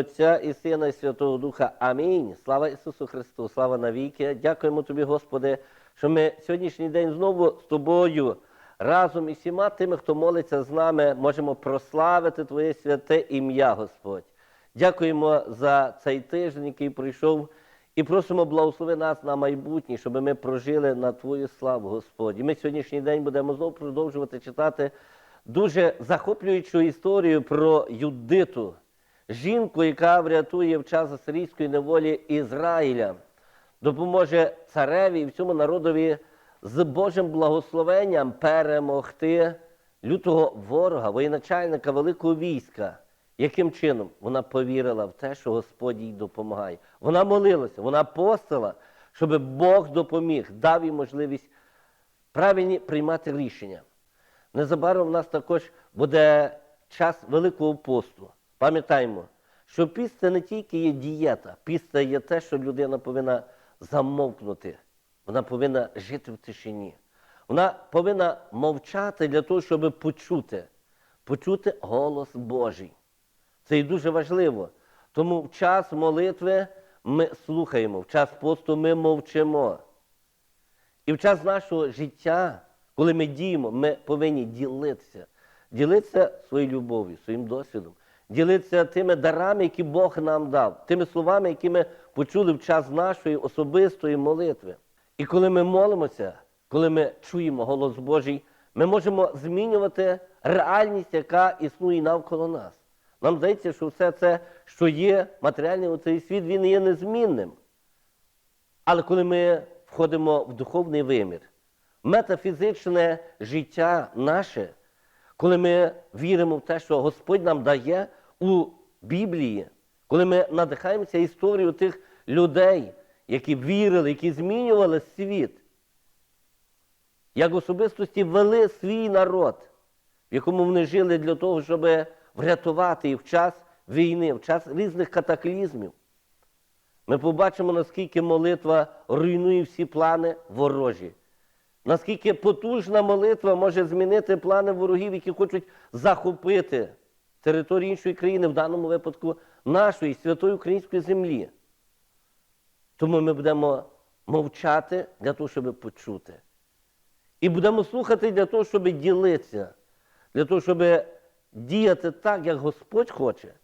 Отця і Сина, і Святого Духа. Амінь. Слава Ісусу Христу, слава навіки. Дякуємо Тобі, Господи, що ми сьогоднішній день знову з Тобою разом із всіма тими, хто молиться з нами, можемо прославити Твоє святе ім'я, Господь. Дякуємо за цей тиждень, який пройшов, і просимо благослови нас на майбутнє, щоб ми прожили на Твою славу, Господь. І ми сьогоднішній день будемо знову продовжувати читати дуже захоплюючу історію про Юдиту, жінку, яка врятує в час асирійської неволі Ізраїля, допоможе цареві і всьому народові з Божим благословенням перемогти лютого ворога, воєначальника великого війська. Яким чином вона повірила в те, що Господь їй допомагає? Вона молилася, вона постила, щоб Бог допоміг, дав їй можливість правильні приймати рішення. Незабаром у нас також буде час Великого посту. Пам'ятаємо, що піст це не тільки є дієта, піст це є те, що людина повинна замовкнути. Вона повинна жити в тишині. Вона повинна мовчати для того, щоб почути, почути голос Божий. Це і дуже важливо. Тому в час молитви ми слухаємо, в час посту ми мовчимо. І в час нашого життя, коли ми діємо, ми повинні ділитися. Ділитися своєю любов'ю, своїм досвідом, ділитися тими дарами, які Бог нам дав, тими словами, які ми почули в час нашої особистої молитви. І коли ми молимося, коли ми чуємо голос Божий, ми можемо змінювати реальність, яка існує навколо нас. Нам здається, що все це, що є матеріальний у цей світ, він є незмінним. Але коли ми входимо в духовний вимір, метафізичне життя наше, коли ми віримо в те, що Господь нам дає у Біблії, коли ми надихаємося історією тих людей, які вірили, які змінювали світ, як особистості вели свій народ, в якому вони жили для того, щоб врятувати їх в час війни, в час різних катаклізмів. Ми побачимо, наскільки молитва руйнує всі плани ворожі. Наскільки потужна молитва може змінити плани ворогів, які хочуть захопити територію іншої країни, в даному випадку нашої святої української землі. Тому ми будемо мовчати для того, щоб почути. І будемо слухати для того, щоб ділитися, для того, щоб діяти так, як Господь хоче.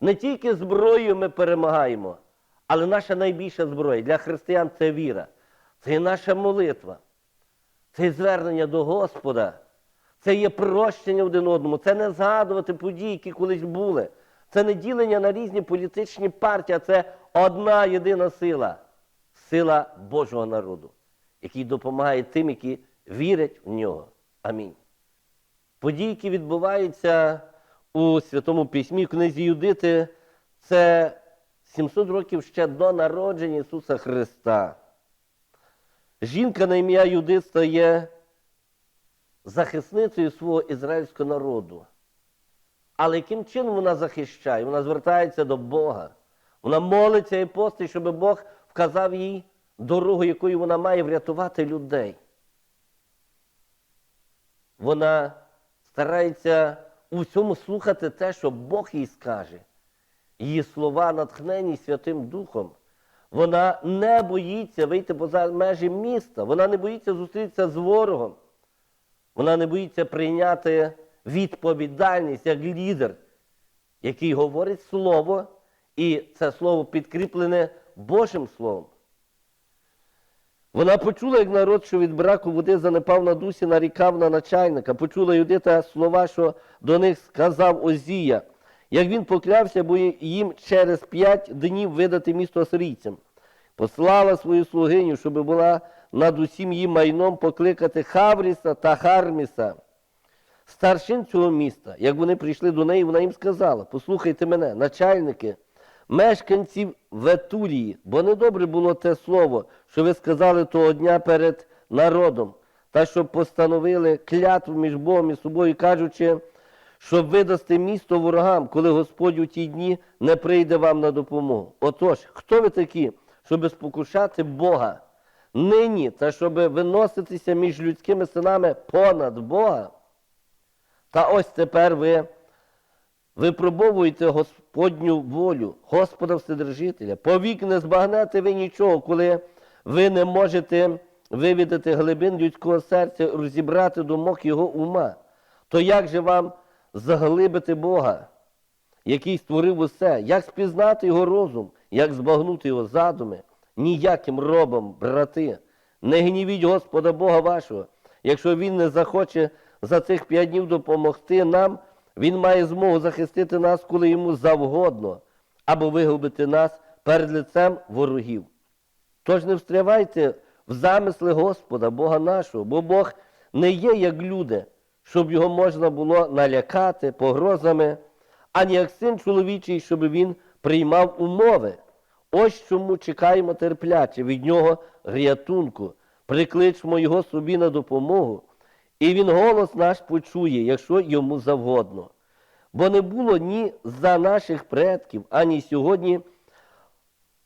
Не тільки зброєю ми перемагаємо, але наша найбільша зброя для християн це віра, це є наша молитва, це є звернення до Господа, це є прощення один одному, це не згадувати події, які колись були. Це не ділення на різні політичні партії, а це одна єдина сила сила Божого народу, який допомагає тим, які вірять в нього. Амінь. Події, які відбуваються у Святому Письмі, в книзі Юдити, це 700 років ще до народження Ісуса Христа. Жінка на ім'я Юдит стає захисницею свого ізраїльського народу. Але яким чином вона захищає? Вона звертається до Бога. Вона молиться і постить, щоб Бог вказав їй дорогу, якою вона має врятувати людей. Вона старається у всьому слухати те, що Бог їй скаже. Її слова натхнені Святим Духом. Вона не боїться вийти поза межі міста, вона не боїться зустрітися з ворогом. Вона не боїться прийняти відповідальність як лідер, який говорить слово, і це слово підкріплене Божим Словом. Вона почула, як народ, що від браку води занепав на дусі, нарікав на начальника. Почула Юдита слова, що до них сказав Озія, як він поклявся, бо їм через п'ять днів видати місто асирійцям. Послала свою слугиню, щоб була над усім їм майном покликати Хавріса та Харміса, старшин цього міста. Як вони прийшли до неї, вона їм сказала: Послухайте мене, начальники, мешканців Ветулії, бо недобре було те слово, що ви сказали того дня перед народом, та щоб постановили клятву між Богом і собою, кажучи, щоб видасти місто ворогам, коли Господь у ті дні не прийде вам на допомогу. Отож, хто ви такі, щоб спокушати Бога нині та щоб виноситися між людськими синами понад Бога? Та ось тепер ви випробовуйте Господню волю, Господа Вседержителя. Повік не збагнете ви нічого, коли ви не можете вивідати глибин людського серця, розібрати думок його ума. То як же вам заглибити Бога, який створив усе, як спізнати його розум, як збагнути його задуми? Ніяким робом, брати, не гнівіть Господа Бога вашого. Якщо Він не захоче за цих п'ять днів допомогти нам, Він має змогу захистити нас, коли йому завгодно, або вигубити нас перед лицем ворогів. Тож не встрявайте в замисли Господа, Бога нашого, бо Бог не є як люди, щоб його можна було налякати погрозами, ані як син чоловічий, щоб він приймав умови. Ось чому чекаємо терпляче від нього рятунку, прикличмо його собі на допомогу, і він голос наш почує, якщо йому завгодно. Бо не було ні за наших предків, ані сьогодні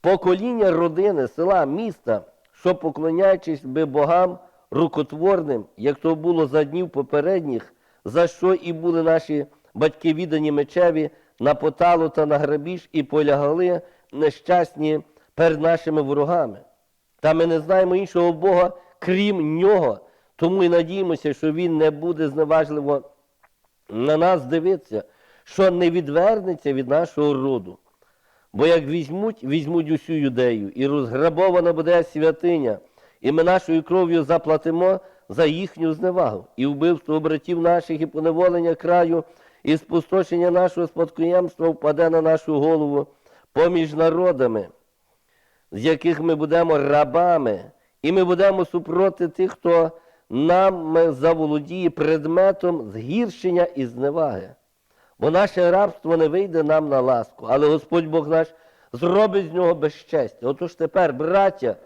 покоління родини, села, міста, що поклоняючись би богам рукотворним, як то було за днів попередніх, за що і були наші батьки віддані мечеві на поталу та на грабіж і полягали нещасні перед нашими ворогами. Та ми не знаємо іншого Бога, крім нього, тому і надіємося, що Він не буде зневажливо на нас дивитися, що не відвернеться від нашого роду. Бо як візьмуть, візьмуть усю юдею, і розграбована буде святиня, і ми нашою кров'ю заплатимо за їхню зневагу, і вбивство братів наших, і поневолення краю, і спустошення нашого спадкоємства впаде на нашу голову поміж народами, з яких ми будемо рабами, і ми будемо супроти тих, хто нам заволодіє предметом згіршення і зневаги. Бо наше рабство не вийде нам на ласку, але Господь Бог наш зробить з нього безчестя. Отож тепер, браття,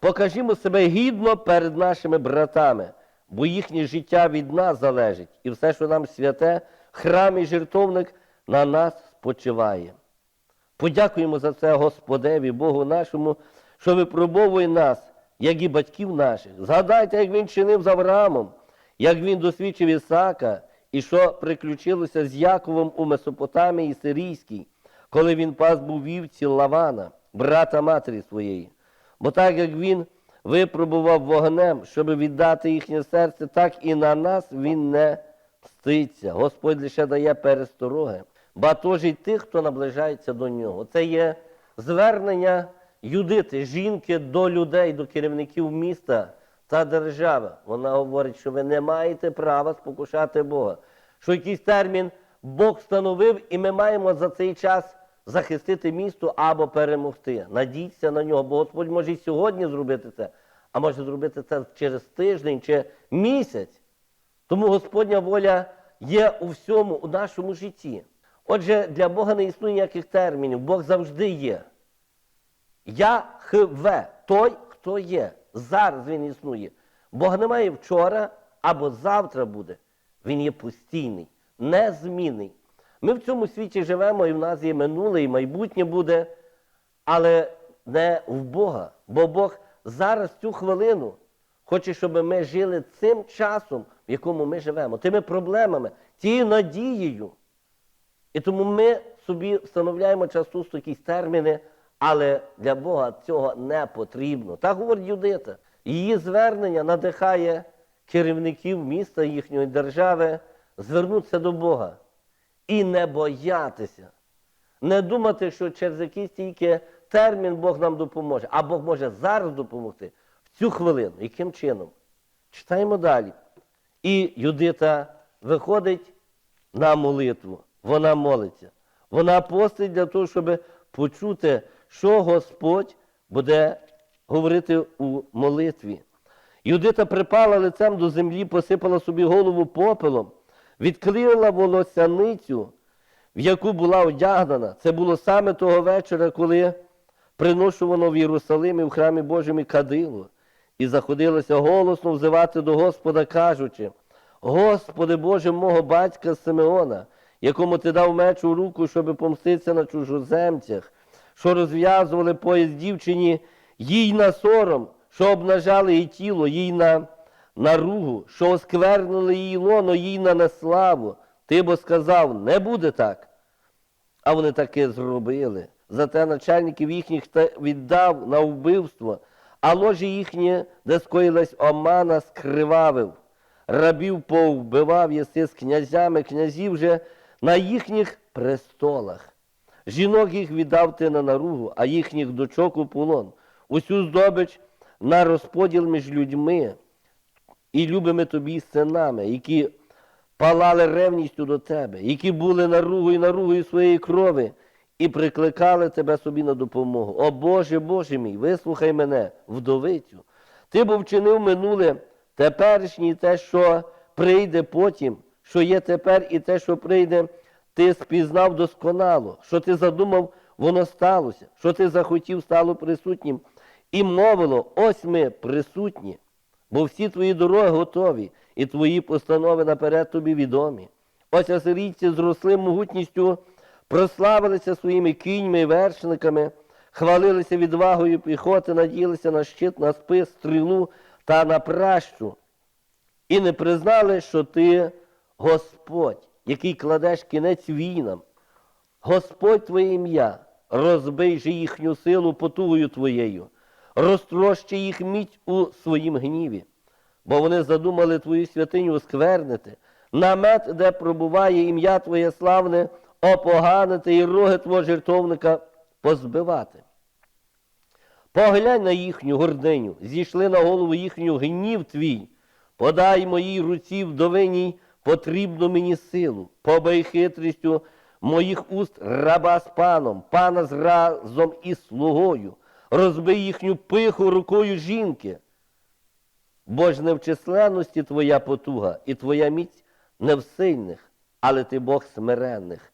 покажімо себе гідно перед нашими братами, бо їхнє життя від нас залежить, і все, що нам святе, храм і жертовник на нас спочиває. Подякуємо за це Господеві, Богу нашому, що випробовує нас, як і батьків наших. Згадайте, як він чинив з Авраамом, як він досвідчив Ісака, і що приключилося з Яковом у Месопотамії Сирійській, коли він пас був вівці Лавана, брата матері своєї. Бо так як він випробував вогнем, щоб віддати їхнє серце, так і на нас він не мститься. Господь лише дає перестороги, батожить тих, хто наближається до нього. Це є звернення юдити, жінки до людей, до керівників міста та держави. Вона говорить, що ви не маєте права спокушати Бога. Що якийсь термін Бог встановив, і ми маємо за цей час захистити місто або перемогти. Надійтеся на нього, бо Господь може і сьогодні зробити це, а може зробити це через тиждень чи місяць. Тому Господня воля є у всьому у нашому житті. Отже, для Бога не існує ніяких термінів, Бог завжди є. Я хве, той, хто є. Зараз він існує. Бог немає вчора або завтра буде. Він є постійний, незмінний. Ми в цьому світі живемо, і в нас є минуле, і майбутнє буде, але не в Бога. Бо Бог зараз цю хвилину хоче, щоб ми жили цим часом, в якому ми живемо, тими проблемами, тією надією. І тому ми собі встановляємо часто якісь терміни, але для Бога цього не потрібно. Так говорить Юдита. Її звернення надихає керівників міста їхньої держави звернутися до Бога і не боятися. Не думати, що через якийсь тільки термін Бог нам допоможе, а Бог може зараз допомогти в цю хвилину. Яким чином? Читаємо далі. І Юдита виходить на молитву. Вона молиться. Вона постить для того, щоб почути, що Господь буде говорити у молитві. Юдита припала лицем до землі, посипала собі голову попелом, відкрила волосяницю, в яку була одягнена. Це було саме того вечора, коли приношувано в Єрусалимі в храмі Божому кадило, і заходилося голосно взивати до Господа, кажучи: Господи Боже мого батька Симеона, якому ти дав меч у руку, щоб помститися на чужоземцях, що розв'язували пояс дівчині їй на сором, що обнажали її тіло, їй на наругу, що осквернили її лоно, їй на неславу. Ти бо сказав, не буде так. А вони таки зробили. Зате начальників їхніх віддав на вбивство, а ложі їхнє, де скоїлась омана, скривавив. Рабів повбивав єси з князями, князів же на їхніх престолах. Жінок їх віддав ти на наругу, а їхніх дочок у полон. Усю здобич на розподіл між людьми і любими тобі синами, які палали ревністю до тебе, які були наругою наругою своєї крови і прикликали тебе собі на допомогу. О Боже, Боже мій, вислухай мене, вдовицю. Ти бо вчинив минуле, теперішнє те, що прийде потім, що є тепер, і те, що прийде, ти спізнав досконало, що ти задумав, воно сталося, що ти захотів, стало присутнім. І мовило, ось ми присутні, бо всі твої дороги готові, і твої постанови наперед тобі відомі. Ось асирійці зросли могутністю, прославилися своїми кіньми і вершниками, хвалилися відвагою піхоти, надіялися на щит, на спис, стрілу та на пращу, і не признали, що ти Господь, який кладеш кінець війнам. Господь Твоє ім'я, розбий же їхню силу потугою Твоєю, розтрощи їх міць у своїм гніві, бо вони задумали Твою святиню осквернити, намет, де пробуває ім'я Твоє славне, опоганити і роги Твого жертовника позбивати. Поглянь на їхню гординю, зійшли на голову їхню гнів твій, подай моїй руці вдовиній потрібну мені силу, побий хитрістю моїх уст раба з паном, пана з разом із слугою, розбий їхню пиху рукою жінки. Бо ж не в численності твоя потуга, і твоя міць не в сильних, але ти Бог смиренних.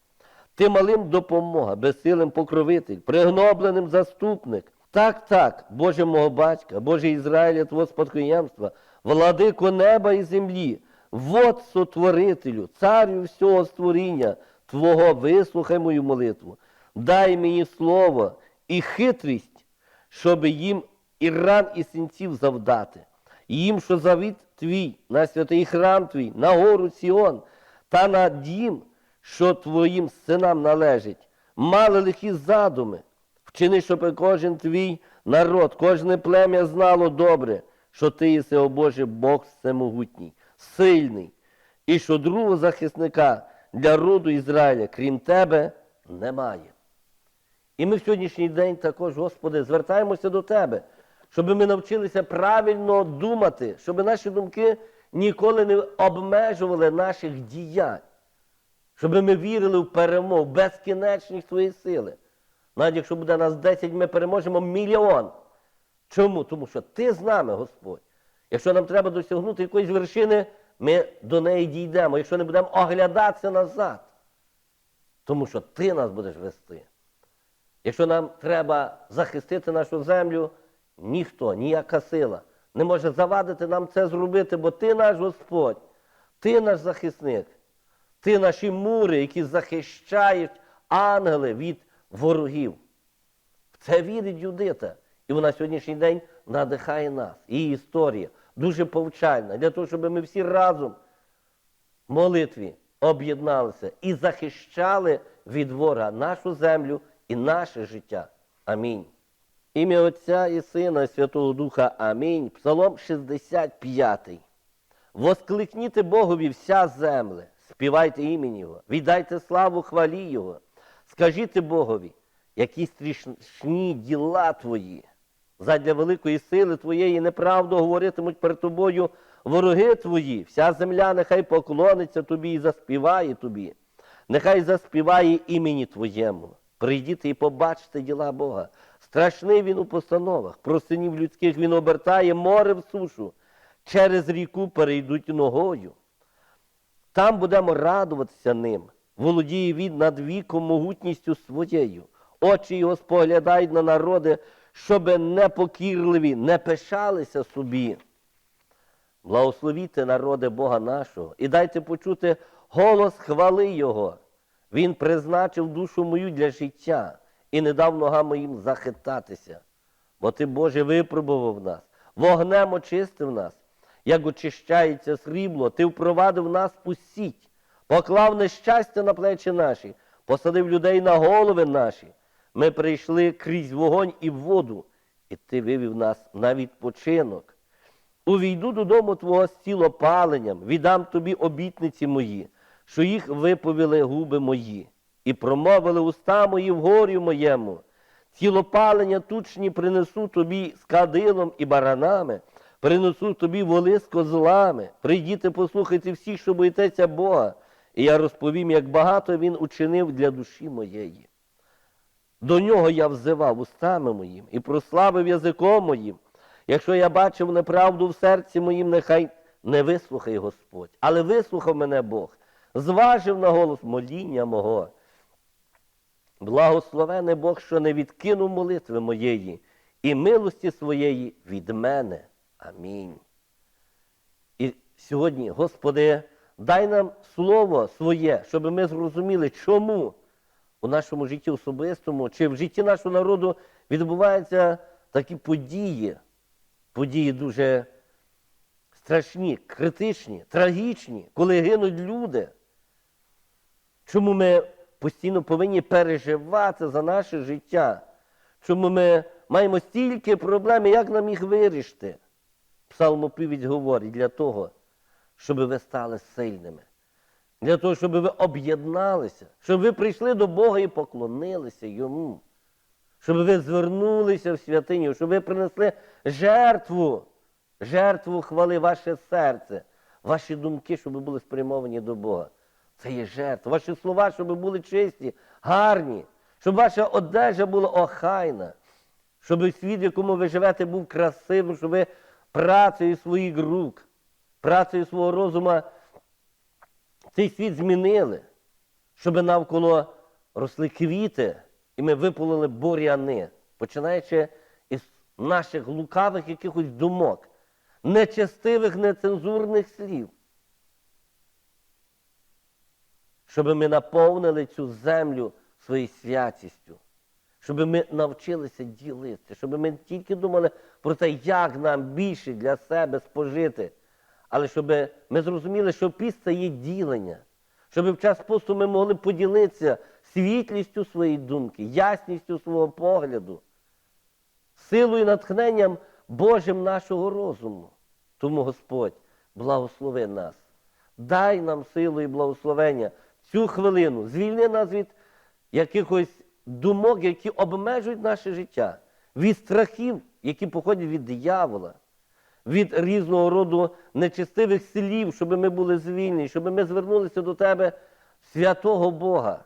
Ти малим допомога, безсилим покровитель, пригнобленим заступник. Так, так, Боже мого батька, Боже Ізраїля, Твого спадкоємства, владико неба і землі, вот сотворителю, царю всього створіння, Твого вислухай мою молитву, дай мені слово і хитрість, щоб їм і ран і синців завдати, їм, що завіт твій, на святий храм твій, на гору Сіон, та на дім, що твоїм синам належить, мали лихі задуми. Вчини, щоб кожен твій народ, кожне плем'я знало добре, що ти єси, о Боже, Бог всемогутній, сильний, і що другого захисника для роду Ізраїля, крім тебе, немає. І ми в сьогоднішній день також, Господи, звертаємося до Тебе, щоб ми навчилися правильно думати, щоб наші думки ніколи не обмежували наших діянь, щоб ми вірили в перемогу, безкінечність Твоєї сили. Навіть якщо буде нас 10, ми переможемо мільйон. Чому? Тому що ти з нами, Господь. Якщо нам треба досягнути якоїсь вершини, ми до неї дійдемо, якщо не будемо оглядатися назад. Тому що ти нас будеш вести. Якщо нам треба захистити нашу землю, ніхто, ніяка сила не може завадити нам це зробити, бо ти наш Господь, ти наш захисник, ти наші мури, які захищають ангели від ворогів. В це вірить Юдита. І вона сьогоднішній день надихає нас. Її історія дуже повчальна для того, щоб ми всі разом в молитві об'єдналися і захищали від ворога нашу землю і наше життя. Амінь. Ім'я Отця і Сина, і Святого Духа. Амінь. Псалом 65. Воскликніте Богові вся земле, співайте імені Його, віддайте славу хвалі Його, скажіть Богові, які страшні діла Твої. Задля великої сили Твоєї неправду говоритимуть перед тобою вороги Твої. Вся земля нехай поклониться Тобі і заспіває Тобі. Нехай заспіває імені Твоєму. Прийдіть і побачте діла Бога. Страшний він у постановах, про синів людських він обертає море в сушу, через ріку перейдуть ногою. Там будемо радуватися ним, володіє він над віком могутністю своєю. Очі його споглядають на народи, щоби непокірливі не пишалися собі. Благословіте народи Бога нашого і дайте почути голос хвали Його. Він призначив душу мою для життя і не дав ногам моїм захитатися. Бо ти, Боже, випробував нас, вогнем очистив нас, як очищається срібло, ти впровадив нас у поклав нещастя на плечі наші, посадив людей на голови наші. Ми прийшли крізь вогонь і воду, і ти вивів нас на відпочинок. Увійду додому Твого з цілопаленням, віддам тобі обітниці мої, що їх виповіли губи мої, і промовили уста мої в горі моєму. Цілопалення тучні принесу тобі з кадилом і баранами, принесу тобі воли з козлами. Прийдіте, послухайте всіх, що боїтеся Бога, і я розповім, як багато він учинив для душі моєї. До нього я взивав устами моїм і прославив язиком моїм. Якщо я бачив неправду в серці моїм, нехай не вислухай Господь, але вислухав мене Бог, зважив на голос моління мого. Благословений Бог, що не відкинув молитви моєї і милості своєї від мене. Амінь. І сьогодні, Господи, дай нам слово своє, щоб ми зрозуміли, чому у нашому житті особистому чи в житті нашого народу відбуваються такі події, події дуже страшні, критичні, трагічні, коли гинуть люди. Чому ми постійно повинні переживати за наше життя? Чому ми маємо стільки проблем, як нам їх вирішити? Псалмопівець говорить для того, щоб ви стали сильними, для того, щоб ви об'єдналися, щоб ви прийшли до Бога і поклонилися Йому, щоб ви звернулися в святиню, щоб ви принесли жертву, жертву хвали ваше серце, ваші думки, щоб були спрямовані до Бога. Це є жертва. Ваші слова, щоб були чисті, гарні, щоб ваша одежа була охайна, щоб світ, в якому ви живете, був красивим, щоб ви працею своїх рук, працею свого розуму цей світ змінили, щоб навколо росли квіти, і ми виполили бур'яни, починаючи із наших лукавих якихось думок, нечестивих, нецензурних слів. щоб ми наповнили цю землю своєю святістю, щоб ми навчилися ділитися, щоб ми тільки думали про те, як нам більше для себе спожити, але щоб ми зрозуміли, що піст це є ділення, щоб в час посту ми могли поділитися світлістю своєї думки, ясністю свого погляду, силою і натхненням Божим нашого розуму. Тому Господь благослови нас. Дай нам силу і благословення цю хвилину. Звільни нас від якихось думок, які обмежують наше життя, від страхів, які походять від диявола, від різного роду нечестивих слів, щоб ми були звільнені, щоб ми звернулися до Тебе, святого Бога,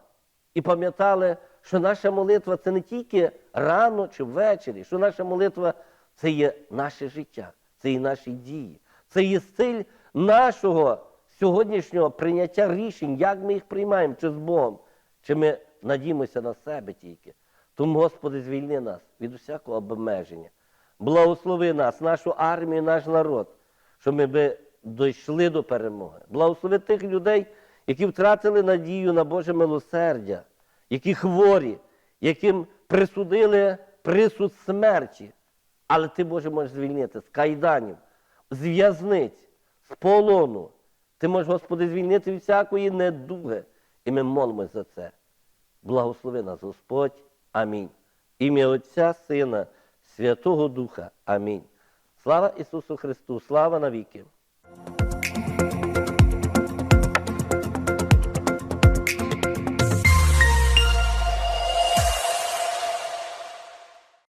і пам'ятали, що наша молитва це не тільки рано чи ввечері, що наша молитва це є наше життя, це є наші дії, це є стиль нашого сьогоднішнього прийняття рішень, як ми їх приймаємо, чи з Богом, чи ми надіємося на себе тільки. Тому, Господи, звільни нас від усякого обмеження. Благослови нас, нашу армію, наш народ, щоб ми би дійшли до перемоги. Благослови тих людей, які втратили надію на Боже милосердя, які хворі, яким присудили присуд смерті. Але ти, Боже, можеш звільнити з кайданів, з в'язниць, з полону. Ти можеш, Господи, звільнити всякої недуги. І ми молимось за це. Благослови нас, Господь. Амінь. Ім'я Отця, Сина, Святого Духа. Амінь. Слава Ісусу Христу, слава навіки.